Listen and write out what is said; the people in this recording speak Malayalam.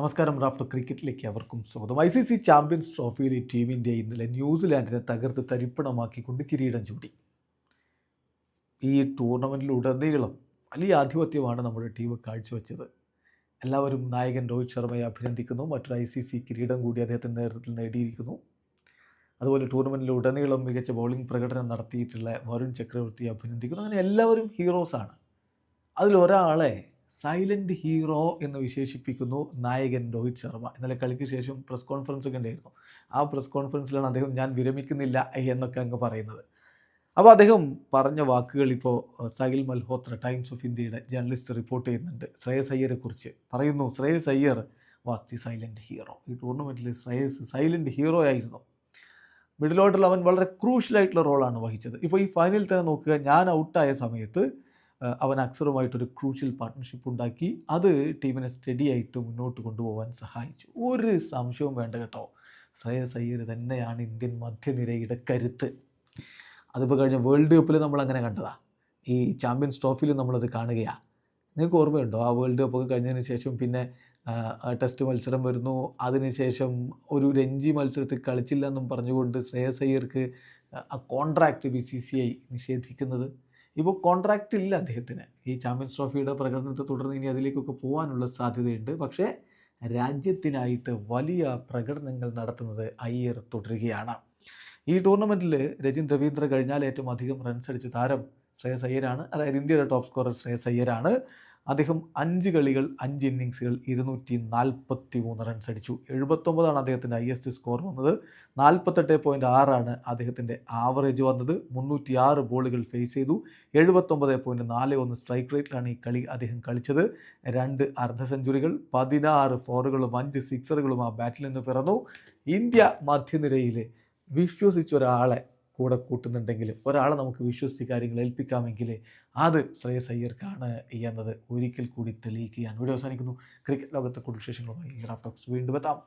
നമസ്കാരം റാഫ്റ്റർ ക്രിക്കറ്റിലേക്ക് അവർക്കും സ്വാഗതം. ഐ സി സി ചാമ്പ്യൻസ് ട്രോഫിയിലെ ടീം ഇന്ത്യ ഇന്നലെ ന്യൂസിലാൻഡിനെ തകർത്ത് തരിപ്പണമാക്കിക്കൊണ്ട് കിരീടം ചൂടി. ഈ ടൂർണമെന്റിലുടനീളം വലിയ ആധിപത്യമാണ് നമ്മുടെ ടീം കാഴ്ചവെച്ചത്. എല്ലാവരും നായകൻ രോഹിത് ശർമ്മയെ അഭിനന്ദിക്കുന്നു. മറ്റൊരു ഐ സി സി കിരീടം കൂടി അദ്ദേഹത്തിന്റെ നേതൃത്വത്തിൽ നേടിയിരിക്കുന്നു. അതുപോലെ ടൂർണമെന്റിൽ ഉടനീളം മികച്ച ബൗളിംഗ് പ്രകടനം നടത്തിയിട്ടുള്ള വരുൺ ചക്രവർത്തിയെ അഭിനന്ദിക്കുന്നു. അങ്ങനെ എല്ലാവരും ഹീറോസാണ് അതിലൊരാളെ സൈലന്റ് ഹീറോ എന്ന് വിശേഷിപ്പിക്കുന്നു നായകൻ രോഹിത് ശർമ്മ. ഇന്നലെ കളിക്ക് ശേഷം പ്രസ് കോൺഫറൻസ് ഒക്കെ ഉണ്ടായിരുന്നു. ആ പ്രസ് കോൺഫറൻസിലാണ് അദ്ദേഹം ഞാൻ വിരമിക്കുന്നില്ല എന്നൊക്കെ അങ്ങ് പറയുന്നത്. അപ്പോൾ അദ്ദേഹം പറഞ്ഞ വാക്കുകൾ ഇപ്പോൾ സഹിൽ മൽഹോത്ര ടൈംസ് ഓഫ് ഇന്ത്യയുടെ ജേർണലിസ്റ്റ് റിപ്പോർട്ട് ചെയ്യുന്നുണ്ട്. ശ്രേയസ് അയ്യരെക്കുറിച്ച് പറയുന്നു Shreyas Iyer was the silent hero ഈ ടൂർണമെന്റിൽ ശ്രേയസ് സൈലന്റ് ഹീറോ ആയിരുന്നു. മിഡിൽ ഓർഡറിൽ അവൻ വളരെ ക്രൂഷ്യലായിട്ടുള്ള റോളാണ് വഹിച്ചത്. ഇപ്പോൾ ഈ ഫൈനലിൽ തന്നെ നോക്കുക ഞാൻ ഔട്ടായ സമയത്ത് അവൻ അക്സറുമായിട്ടൊരു ക്രൂഷ്യൽ പാർട്ട്ണർഷിപ്പ് ഉണ്ടാക്കി. അത് ടീമിനെ സ്റ്റഡി ആയിട്ട് മുന്നോട്ട് കൊണ്ടുപോകാൻ സഹായിച്ചു. ഒരു സംശയവും വേണ്ട കേട്ടോ. ശ്രേയസ് അയ്യർ തന്നെയാണ് ഇന്ത്യൻ മധ്യനിരയുടെ കരുത്ത്. അതിപ്പോൾ കഴിഞ്ഞ വേൾഡ് കപ്പിൽ നമ്മൾ അങ്ങനെ കണ്ടതാ. ഈ ചാമ്പ്യൻസ് ട്രോഫിയിൽ നമ്മളത് കാണുകയാണ് നിങ്ങൾക്ക് ഓർമ്മയുണ്ടോ? ആ വേൾഡ് കപ്പൊക്കെ കഴിഞ്ഞതിന് ശേഷം പിന്നെ ടെസ്റ്റ് മത്സരം വരുന്നു. അതിനുശേഷം ഒരു രഞ്ജി മത്സരത്തിൽ കളിച്ചില്ല എന്നും പറഞ്ഞുകൊണ്ട് ശ്രേയസ് അയ്യർക്ക് ആ contract B C C I നിഷേധിക്കുന്നത്. ഇപ്പോൾ കോൺട്രാക്റ്റ് ഇല്ല അദ്ദേഹത്തിന്. ഈ ചാമ്പ്യൻസ് ട്രോഫിയുടെ പ്രകടനത്തെ തുടർന്ന് ഇനി അതിലേക്കൊക്കെ പോകാനുള്ള സാധ്യതയുണ്ട്. പക്ഷേ രാജ്യത്തിനായിട്ട് വലിയ പ്രകടനങ്ങൾ നടത്തുന്നത് അയ്യർ തുടരുകയാണ്. ഈ ടൂർണമെന്റിൽ രജിൻ രവീന്ദ്ര കഴിഞ്ഞാൽ ഏറ്റവും അധികം റൺസ് അടിച്ച താരം ശ്രേയസ് അയ്യരാണ്. അതായത് ഇന്ത്യയുടെ ടോപ്പ് സ്കോറർ ശ്രേയസ് അയ്യരാണ്. അദ്ദേഹം അഞ്ച് കളികൾ അഞ്ച് ഇന്നിങ്സുകൾ ഇരുന്നൂറ്റി നാൽപ്പത്തി മൂന്ന് റൺസ് അടിച്ചു. എഴുപത്തൊമ്പതാണ് അദ്ദേഹത്തിന്റെ ഹയസ്റ്റ് സ്കോർ വന്നത്. നാൽപ്പത്തെട്ട് പോയിന്റ് ആറാണ് അദ്ദേഹത്തിന്റെ ആവറേജ് വന്നത്. മുന്നൂറ്റി ആറ് ബോളുകൾ ഫേസ് ചെയ്തു. എഴുപത്തൊമ്പത് പോയിന്റ് നാല് ഒന്ന് സ്ട്രൈക്ക് റേറ്റിലാണ് ഈ കളി അദ്ദേഹം കളിച്ചത്. രണ്ട് അർദ്ധ സെഞ്ചുറികൾ പതിനാറ് ഫോറുകളും അഞ്ച് സിക്സറുകളും ആ ബാറ്റിൽ നിന്ന് പിറന്നു. ഇന്ത്യ മധ്യനിരയിൽ വിശ്വസിച്ച ഒരാളെ കൂടെ കൂട്ടുന്നുണ്ടെങ്കിൽ ഒരാളെ നമുക്ക് വിശ്വസിച്ച് കാര്യങ്ങൾ ഏൽപ്പിക്കാമെങ്കിൽ അത് ശ്രേയസ് അയ്യർക്കാണ് എന്നത് ഒരിക്കൽ കൂടി തെളിയിക്കുകയാണ്. വീഡിയോ അവസാനിക്കുന്നു. ക്രിക്കറ്റ് ലോകത്തെ കൂടുതൽ വിശേഷങ്ങളുമായി റാഫ്റ്റോക്സ് വീണ്ടും എത്താം.